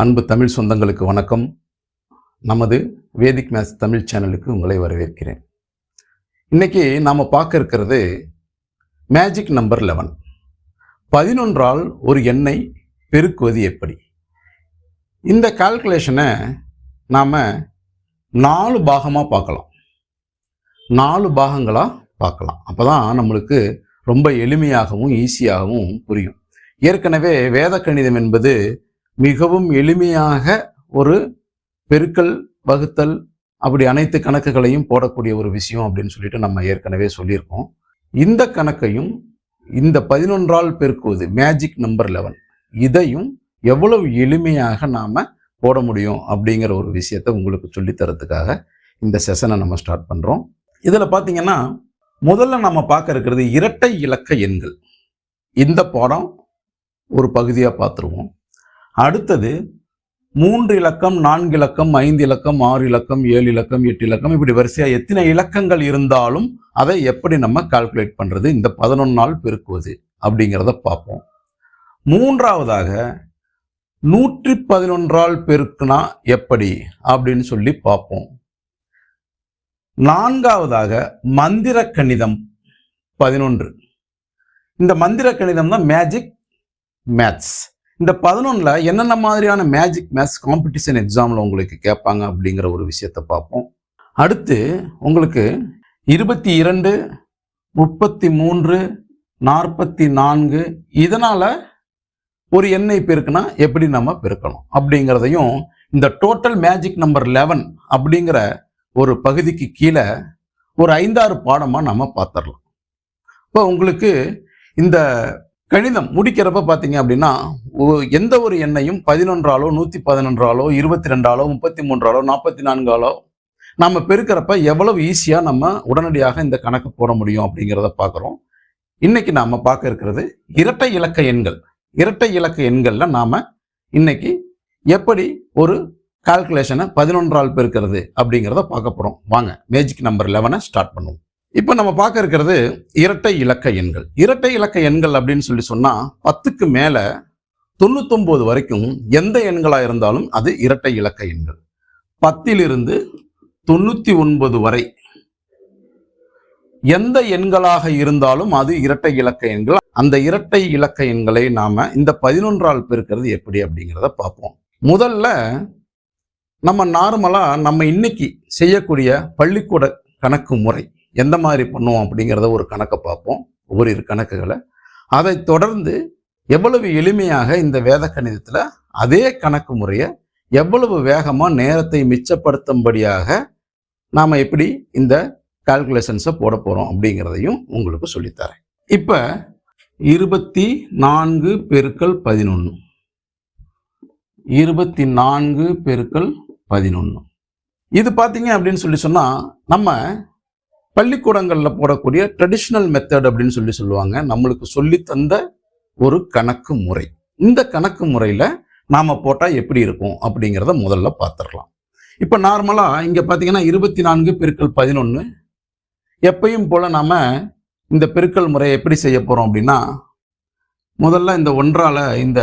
அன்பு தமிழ் சொந்தங்களுக்கு வணக்கம். நமது வேதிக் மேத்ஸ் தமிழ் சேனலுக்கு உங்களை வரவேற்கிறேன். இன்னைக்கு நாம் பார்க்க இருக்கிறது மேஜிக் நம்பர் லெவன் பதினொன்றால் ஒரு எண்ணை பெருக்குவது எப்படி? இந்த கால்குலேஷனை நாம் நாலு பாகமாக பார்க்கலாம். நாலு பாகங்களாக பார்க்கலாம். அப்போ தான் நம்மளுக்கு ரொம்ப எளிமையாகவும் ஈஸியாகவும் புரியும். ஏற்கனவே வேத கணிதம் என்பது மிகவும் எளிமையாக ஒரு பெருக்கல் வகுத்தல் அப்படி அனைத்து கணக்குகளையும் போடக்கூடிய ஒரு விஷயம் அப்படின்னு சொல்லிட்டு நம்ம ஏற்கனவே சொல்லியிருக்கோம். இந்த கணக்கையும் இந்த பதினொன்றால் பெருக்குவது மேஜிக் நம்பர் லெவன் இதையும் எவ்வளவு எளிமையாக நாம் போட முடியும் அப்படிங்கிற ஒரு விஷயத்தை உங்களுக்கு சொல்லித் தரத்துக்காக இந்த செஷனை நம்ம ஸ்டார்ட் பண்ணுறோம் இதில் பார்த்தீங்கன்னா முதல்ல நம்ம பார்க்க இருக்கிறது இரட்டை இலக்க எண்கள். இந்த பாடம் ஒரு பகுதியாக பார்த்துருவோம். அடுத்தது மூன்று இலக்கம் நான்கு இலக்கம் ஐந்து இலக்கம் ஆறு இலக்கம் ஏழு இலக்கம் எட்டு இலக்கம் இப்படி வரிசையாக எத்தனை இலக்கங்கள் இருந்தாலும் அதை எப்படி நம்ம கால்குலேட் பண்ணுறது இந்த பதினொன்று நாள் பெருக்குவது அப்படிங்கிறத பார்ப்போம். மூன்றாவதாக நூற்றி பதினொன்றால் பெருக்குனா எப்படி அப்படின்னு சொல்லி பார்ப்போம். நான்காவதாக மந்திர கணிதம் பதினொன்று. இந்த மந்திர கணிதம் தான் மேஜிக் மேத்ஸ் இந்த பதினொன்றில் என்னென்ன மாதிரியான மேஜிக் மேத்ஸ் காம்படிஷன் எக்ஸாமில் உங்களுக்கு கேட்பாங்க அப்படிங்கிற ஒரு விஷயத்தை பார்ப்போம். அடுத்து உங்களுக்கு இருபத்தி இரண்டு முப்பத்தி மூன்று நாற்பத்தி நான்கு இதனால் ஒரு எண்ணெய் பெருக்குனா எப்படி நம்ம பெருக்கணும்? அப்படிங்கிறதையும் இந்த டோட்டல் மேஜிக் நம்பர் லெவன் அப்படிங்கிற ஒரு பகுதிக்கு கீழே ஒரு ஐந்தாறு பாடமாக நம்ம பார்த்துடலாம். இப்போ உங்களுக்கு இந்த கணிதம் முடிக்கிறப்ப பார்த்தீங்க அப்படின்னா எந்த ஒரு எண்ணையும் பதினொன்றாலோ நூற்றி பதினொன்றாலோ இருபத்தி ரெண்டாலோ முப்பத்தி மூன்றாலோ நாற்பத்தி நான்காலோ நம்ம பெருக்கிறப்ப எவ்வளவு ஈஸியாக நம்ம உடனடியாக இந்த கணக்கு போட முடியும் அப்படிங்கிறத பார்க்குறோம் இன்னைக்கு நாம் பார்க்க இருக்கிறது இரட்டை இலக்க எண்கள். இரட்டை இலக்க எண்களில் நாம் இன்னைக்கு எப்படி ஒரு கால்குலேஷனை பதினொன்றால் பெருக்கிறது அப்படிங்கிறத பார்க்க போகிறோம் வாங்க மேஜிக் நம்பர் லெவனை ஸ்டார்ட் பண்ணுவோம். இப்போ நம்ம பார்க்க இருக்கிறது இரட்டை இலக்க எண்கள். இரட்டை இலக்க எண்கள் அப்படின்னு சொல்லி சொன்னால் பத்துக்கு மேலே தொண்ணூத்தொம்பது வரைக்கும் எந்த எண்களாக இருந்தாலும் அது இரட்டை இலக்க எண்கள். பத்திலிருந்து தொண்ணூற்றி ஒன்பது வரை எந்த எண்களாக இருந்தாலும் அது இரட்டை இலக்க எண்கள். அந்த இரட்டை இலக்க எண்களை நாம இந்த பதினொன்றால் பெருக்கிறது எப்படி அப்படிங்கிறத பார்ப்போம். முதல்ல நம்ம நார்மலா நம்ம இன்னைக்கு செய்யக்கூடிய பள்ளிக்கூட கணக்கு முறை. எந்த மாதிரி பண்ணுவோம் அப்படிங்கிறத ஒரு கணக்கை பார்ப்போம். ஓரிரு கணக்குகளை. அதை தொடர்ந்து எவ்வளவு எளிமையாக இந்த வேத கணிதத்தில் அதே கணக்கு முறையை எவ்வளவு வேகமாக நேரத்தை மிச்சப்படுத்தும்படியாக நாம் எப்படி இந்த கால்குலேஷன்ஸை போட போகிறோம் அப்படிங்கிறதையும் உங்களுக்கு சொல்லித்தரேன். இப்போ இருபத்தி நான்கு பெருக்கள் பதினொன்று இருபத்தி நான்கு பெருக்கள் பதினொன்று இது பார்த்தீங்க அப்படின்னு சொல்லி சொன்னால் நம்ம பள்ளிக்கூடங்களில் போடக்கூடிய ட்ரெடிஷ்னல் மெத்தட் அப்படின்னு சொல்லி சொல்லுவாங்க. நம்மளுக்கு சொல்லி தந்த ஒரு கணக்கு முறை. இந்த கணக்கு முறையில் நாம் போட்டால் எப்படி இருக்கும் அப்படிங்கிறத முதல்ல பார்த்துடலாம் இப்போ நார்மலாக இங்கே பார்த்தீங்கன்னா இருபத்தி நான்கு பெருக்கல் பதினொன்று எப்பையும் போல் நாம் இந்த பெருக்கல் முறையை எப்படி செய்ய போகிறோம் அப்படின்னா முதல்ல இந்த ஒன்றால் இந்த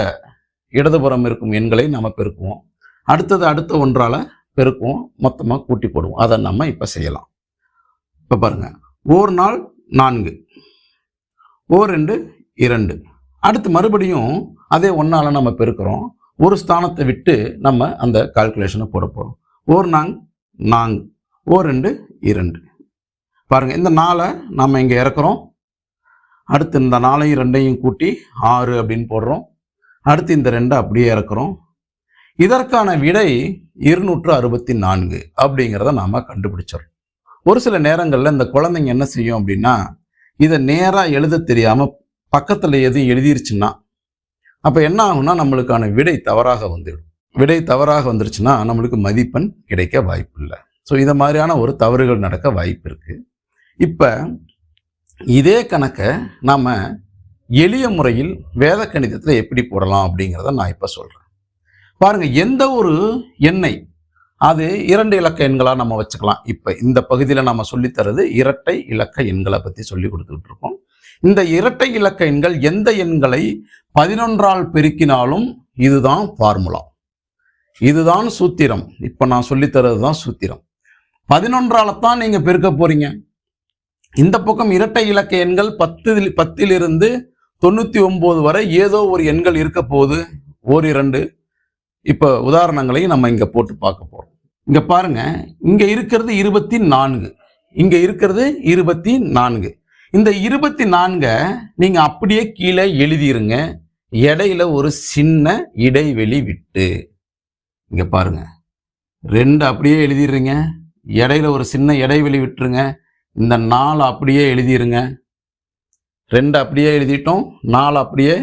இடதுபுறம் இருக்கும் எண்களை நம்ம பெருக்குவோம். அடுத்தது அடுத்த ஒன்றால் பெருக்குவோம். மொத்தமாக கூட்டி போடுவோம். அதை நம்ம இப்போ செய்யலாம். இப்போ பாருங்கள் ஓர் நாள் நான்கு. ஓர் ரெண்டு இரண்டு. அடுத்து மறுபடியும் அதே ஒன்றால் நம்ம பெருக்கிறோம். ஒரு ஸ்தானத்தை விட்டு நம்ம அந்த கால்குலேஷனை போட போகிறோம் ஓர் நாங் நாங். ஓர் ரெண்டு இரண்டு. பாருங்கள் இந்த நாளை நாம் இங்கே இறக்குறோம். அடுத்து இந்த நாளையும் ரெண்டையும் கூட்டி ஆறு அப்படின்னு போடுறோம். அடுத்து இந்த ரெண்டை அப்படியே இறக்குறோம். இதற்கான விடை இருநூற்று அறுபத்தி நான்கு அப்படிங்கிறத நாம் கண்டுபிடிச்சிடறோம். ஒரு சில நேரங்களில் இந்த குழந்தைங்க என்ன செய்யும் அப்படின்னா இதை நேராக எழுத தெரியாமல் பக்கத்தில் எதுவும் எழுதிருச்சுன்னா அப்போ என்ன ஆகும்னா நம்மளுக்கான விடை தவறாக வந்துடும். விடை தவறாக வந்துருச்சுன்னா நம்மளுக்கு மதிப்பெண் கிடைக்க வாய்ப்பு இல்லை ஸோ இதை மாதிரியான ஒரு தவறுகள் நடக்க வாய்ப்பு இருக்குது இப்போ இதே கணக்கை நாம் எளிய முறையில் வேத கணிதத்தில் எப்படி போடலாம் அப்படிங்கிறத நான் இப்போ சொல்கிறேன் பாருங்கள் எந்த ஒரு எண்ணை அது இரண்டு இலக்க எண்களாக நம்ம வச்சுக்கலாம். இப்போ இந்த பகுதியில் நம்ம சொல்லித்தரது இரட்டை இலக்க எண்களை பற்றி சொல்லி கொடுத்துக்கிட்டு இருக்கோம். இந்த இரட்டை இலக்க எண்கள் எந்த எண்களை பதினொன்றால் பெருக்கினாலும் இதுதான் ஃபார்முலா. இதுதான் சூத்திரம். இப்போ நான் சொல்லித்தரது தான் சூத்திரம். பதினொன்றால் தான் நீங்கள் பெருக்க போகிறீங்க இந்த பக்கம் இரட்டை இலக்க எண்கள் பத்து பத்திலிருந்து தொண்ணூற்றி ஒம்பது வரை ஏதோ ஒரு எண்கள் இருக்க போகுது. ஓரிரண்டு இப்போ உதாரணங்களையும் நம்ம இங்கே போட்டு பார்க்க போகிறோம் இங்கே பாருங்க இங்கே இருக்கிறது இருபத்தி நான்கு இங்கே இருக்கிறது இருபத்தி நான்கு இந்த இருபத்தி நான்கை நீங்கள் அப்படியே கீழே எழுதிருங்க. இடையில ஒரு சின்ன இடைவெளி விட்டு. இங்கே பாருங்க. ரெண்டு அப்படியே எழுதிடுறீங்க இடையில ஒரு சின்ன இடைவெளி விட்டுருங்க. இந்த நாலு அப்படியே எழுதிருங்க. ரெண்டு அப்படியே எழுதிட்டோம் நாலு அப்படியே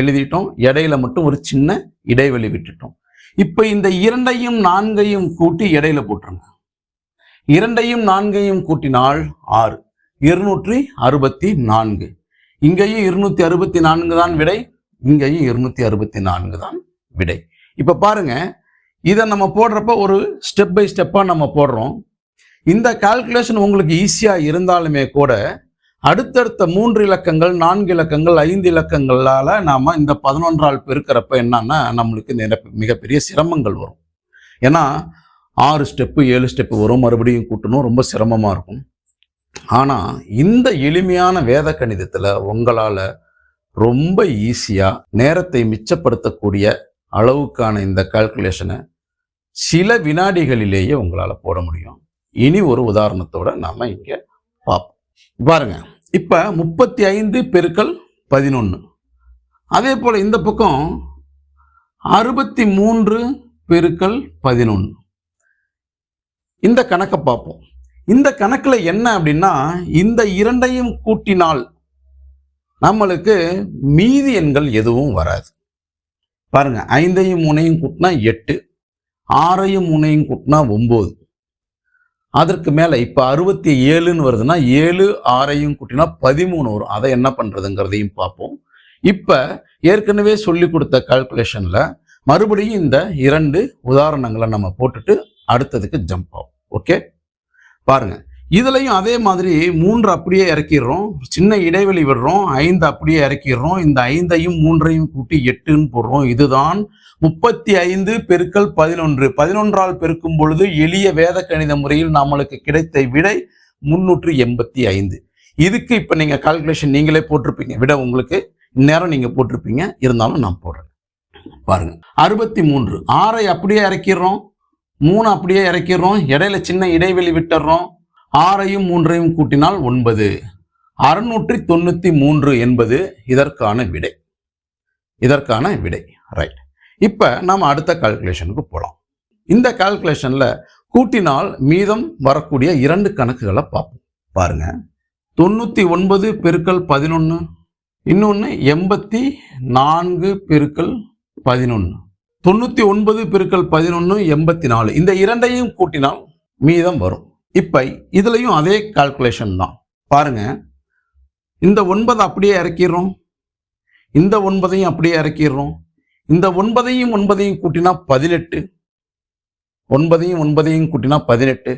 எழுதிட்டோம் இடையில மட்டும் ஒரு சின்ன இடைவெளி விட்டுட்டோம். இப்போ இந்த இரண்டையும் நான்கையும் கூட்டி இடையில போட்டுருங்க. இரண்டையும் நான்கையும் கூட்டினால் ஆறு. இருநூற்றி அறுபத்தி நான்கு. இங்கேயும் இருநூத்தி அறுபத்தி நான்கு தான் விடை இங்கேயும் இருநூத்தி அறுபத்தி நான்கு தான் விடை. இப்போ பாருங்க இதை நம்ம போடுறப்ப ஒரு ஸ்டெப் பை ஸ்டெப்பாக நம்ம போடுறோம். இந்த கால்குலேஷன் உங்களுக்கு ஈஸியாக இருந்தாலுமே கூட அடுத்தடுத்த மூன்று இலக்கங்கள் நான்கு இலக்கங்கள் ஐந்து இலக்கங்களால் நாம் இந்த பதினொன்றால் பெருக்கிறப்ப என்னன்னா நம்மளுக்கு இந்த மிகப்பெரிய சிரமங்கள் வரும். ஏன்னா ஆறு ஸ்டெப்பு ஏழு ஸ்டெப்பு வரும். மறுபடியும் கூட்டணும். ரொம்ப சிரமமாக இருக்கும். ஆனால் இந்த எளிமையான வேத கணிதத்தில் உங்களால் ரொம்ப ஈஸியாக நேரத்தை மிச்சப்படுத்தக்கூடிய அளவுக்கான இந்த கால்குலேஷனை சில வினாடிகளிலேயே உங்களால் போட முடியும். இனி ஒரு உதாரணத்தோட நாம் இங்கே பார்ப்போம் பாருங்க. இப்போ முப்பத்தி ஐந்து பெருக்கள் பதினொன்று அதே போல் இந்த பக்கம் அறுபத்தி மூன்று பெருக்கள் பதினொன்று இந்த கணக்கை பார்ப்போம். இந்த கணக்கில் என்ன அப்படின்னா இந்த இரண்டையும் கூட்டினால் நம்மளுக்கு மீதி எண்கள் எதுவும் வராது. பாருங்க ஐந்தையும் மூனையும் கூட்டினா எட்டு ஆறையும் மூனையும் கூட்டினா ஒம்பது. அதற்கு மேலே இப்போ அறுபத்தி ஏழுன்னு வருதுன்னா ஏழு ஆறையும் கூட்டினா பதிமூணு வரும். அதை என்ன பண்ணுறதுங்கிறதையும் பார்ப்போம். இப்போ ஏற்கனவே சொல்லி கொடுத்த கால்குலேஷனில் மறுபடியும் இந்த இரண்டு உதாரணங்களை நம்ம போட்டுட்டு அடுத்ததுக்கு ஜம்ப் ஆகும். ஓகே பாருங்கள் இதுலையும் அதே மாதிரி மூன்று அப்படியே இறக்கிடுறோம். சின்ன இடைவெளி விடுறோம். ஐந்து அப்படியே இறக்கிடுறோம். இந்த ஐந்தையும் மூன்றையும் கூட்டி எட்டுன்னு போடுறோம். இதுதான் முப்பத்தி ஐந்து பெருக்கல் பதினொன்று. பதினொன்றால் பெருக்கும் பொழுது எளிய வேத கணித முறையில் நம்மளுக்கு கிடைத்த விடை முன்னூற்று எண்பத்தி ஐந்து. இதுக்கு இப்போ நீங்கள் கால்குலேஷன் நீங்களே போட்டிருப்பீங்க. விட உங்களுக்கு இந்நேரம் நீங்கள் போட்டிருப்பீங்க. இருந்தாலும் நான் போடுறேன். பாருங்க. அறுபத்தி மூன்று ஆறை அப்படியே இறக்கிடுறோம். மூணு அப்படியே இறக்கிடுறோம். இடையில சின்ன இடைவெளி விட்டுறோம் ஆறையும் மூன்றையும் கூட்டினால் ஒன்பது. அறுநூற்றி தொண்ணூற்றி மூன்று என்பது இதற்கான விடை. இதற்கான விடை. ரைட் இப்போ நாம் அடுத்த கால்குலேஷனுக்கு போகலாம் இந்த கால்குலேஷனில் கூட்டினால் மீதம் வரக்கூடிய இரண்டு கணக்குகளை பார்ப்போம். பாருங்க. தொண்ணூற்றி ஒன்பது பெருக்கல் பதினொன்று இன்னொன்று எண்பத்தி நான்கு பெருக்கல் பதினொன்று தொண்ணூற்றி ஒன்பது பெருக்கல் பதினொன்று எண்பத்தி நாலு. இந்த இரண்டையும் கூட்டினால் மீதம் வரும். இப்போ இதுலேயும் அதே கால்குலேஷன் தான். பாருங்க. இந்த ஒன்பதை அப்படியே இறக்கிடுறோம். இந்த ஒன்பதையும் அப்படியே இறக்கிடுறோம். இந்த ஒன்பதையும் ஒன்பதையும் கூட்டினா பதினெட்டு. ஒன்பதையும் ஒன்பதையும் கூட்டினா பதினெட்டு.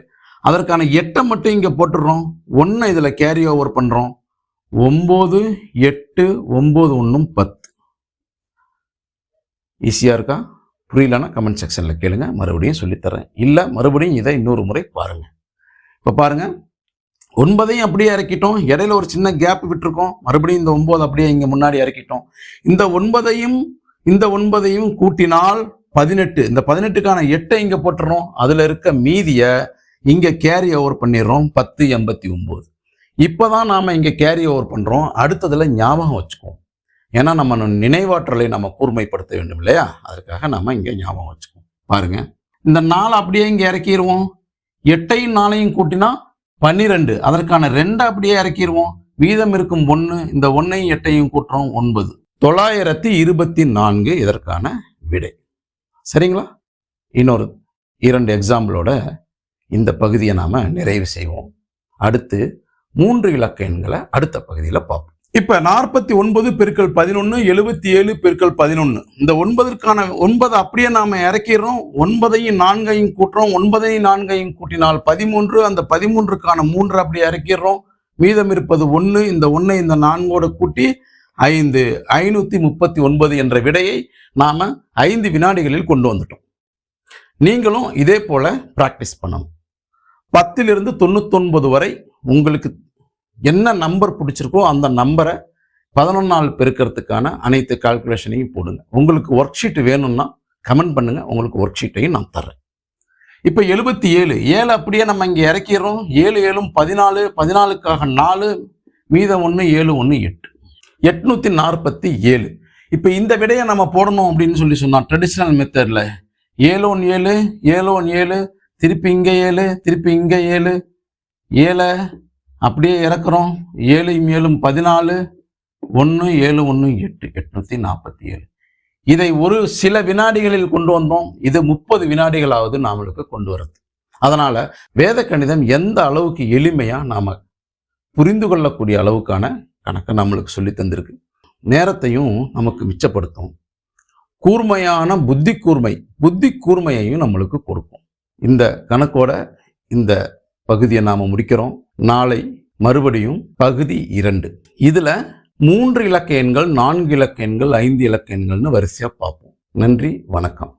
அதற்கான எட்டை மட்டும் இங்கே போட்டுடுறோம். ஒன்று இதில் கேரி ஓவர் பண்ணுறோம் ஒம்பது எட்டு ஒம்பது ஒன்றும் பத்து. ஈஸியாக இருக்கா? புரியலன்னா கமெண்ட் செக்ஷனில் கேளுங்க. மறுபடியும் சொல்லித்தரேன். இல்லை மறுபடியும் இதை இன்னொரு முறை பாருங்கள் இப்போ பாருங்கள் ஒன்பதையும் அப்படியே இறக்கிட்டோம். இடையில ஒரு சின்ன கேப் விட்டுருக்கோம். மறுபடியும் இந்த ஒன்பது அப்படியே இங்கே முன்னாடி இறக்கிட்டோம். இந்த ஒன்பதையும் இந்த ஒன்பதையும் கூட்டினால் பதினெட்டு. இந்த பதினெட்டுக்கான எட்டை இங்கே போட்டுறோம். அதில் இருக்க மீதியை இங்கே கேரி ஓவர் பண்ணிடுறோம். பத்து எண்பத்தி ஒம்பது இப்போ தான் நாம் இங்கே கேரி ஓவர் பண்ணுறோம் அடுத்ததில் ஞாபகம் வச்சுக்குவோம். ஏன்னா நம்ம நினைவாற்றலை நம்ம கூர்மைப்படுத்த வேண்டும் இல்லையா? அதற்காக நம்ம இங்கே ஞாபகம் வச்சுக்குவோம். பாருங்க. இந்த நாள் அப்படியே இங்கே இறக்கிடுவோம் எட்டையும் நாளையும் கூட்டினா பன்னிரெண்டு. அதற்கான ரெண்டை அப்படியே இறக்கிடுவோம் வீதம் இருக்கும் ஒன்று இந்த ஒன்னையும் எட்டையும் கூட்டுறோம் ஒன்பது. தொள்ளாயிரத்தி இருபத்தி நான்கு இதற்கான விடை. சரிங்களா? இன்னொரு இரண்டு எக்ஸாம்பிளோட இந்த பகுதியை நாம் நிறைவு செய்வோம். அடுத்து மூன்று இலக்க எண்களை அடுத்த பகுதியில் பார்ப்போம். இப்போ நாற்பத்தி ஒன்பது பெருக்கள் பதினொன்று எழுபத்தி ஏழு பெருக்கள் பதினொன்று இந்த ஒன்பதற்கான ஒன்பது அப்படியே நாம் இறக்கிடுறோம். ஒன்பதையும் நான்கையும் கூட்டுறோம். ஒன்பதையும் நான்கையும் கூட்டினால் பதிமூன்று. அந்த பதிமூன்றுக்கான மூன்று அப்படியே இறக்கிடுறோம். மீதம் இருப்பது ஒன்று இந்த ஒன்றை இந்த நான்கோட கூட்டி ஐந்து. ஐநூற்றி முப்பத்தி ஒன்பது என்ற விடையை நாம் ஐந்து வினாடிகளில் கொண்டு வந்துட்டோம். நீங்களும் இதே போல பிராக்டிஸ் பண்ணணும். பத்திலிருந்து தொண்ணூத்தொன்பது வரை உங்களுக்கு என்ன நம்பர் பிடிச்சிருக்கோ அந்த நம்பரை பதினொன்று நாள் பெருக்கிறதுக்கான அனைத்து கால்குலேஷனையும் போடுங்க. உங்களுக்கு ஒர்க் ஷீட் வேணும்னா கமெண்ட் பண்ணுங்க. உங்களுக்கு ஒர்க் ஷீட்டையும் நான் தர்றேன். இப்போ எழுபத்தி ஏழு ஏழு அப்படியே நம்ம இங்கே இறக்கிடுறோம். ஏழு ஏழும் பதினாலு பதினாலுக்காக நாலு மீதம் ஒன்று ஏழு ஒன்று எட்டு. எட்நூற்றி நாற்பத்தி ஏழு இப்போ இந்த விடையை நம்ம போடணும் அப்படின்னு சொல்லி சொன்னால் ட்ரெடிஷ்னல் மெத்தடில் ஏழு ஒன்று ஏழு ஏழு ஒன்று ஏழு திருப்பி இங்கே ஏழு திருப்பி இங்கே ஏழு ஏழை அப்படியே இறக்குறோம். ஏழையும் ஏழும் பதினாலு ஒன்று ஏழு ஒன்று எட்டு எட்நூற்றி நாற்பத்தி ஏழு இதை ஒரு சில வினாடிகளில் கொண்டு வந்தோம். இது முப்பது வினாடிகளாவது நாமளுக்கு கொண்டு வரது அதனால் வேத கணிதம் எந்த அளவுக்கு எளிமையாக நாம் புரிந்து கொள்ளக்கூடிய அளவுக்கான கணக்கை நம்மளுக்கு சொல்லி தந்திருக்கு. நேரத்தையும் நமக்கு மிச்சப்படுத்தும். கூர்மையான புத்தி கூர்மை புத்தி கூர்மையையும் நம்மளுக்கு கொடுக்கும். இந்த கணக்கோட இந்த பகுதியை நாம் முடிக்கிறோம். நாளை மறுபடியும் பகுதி இரண்டு. இதில் மூன்று இலக்க எண்கள் நான்கு இலக்க எண்கள் ஐந்து இலக்க எண்கள்னு வரிசையாக பார்ப்போம். நன்றி வணக்கம்.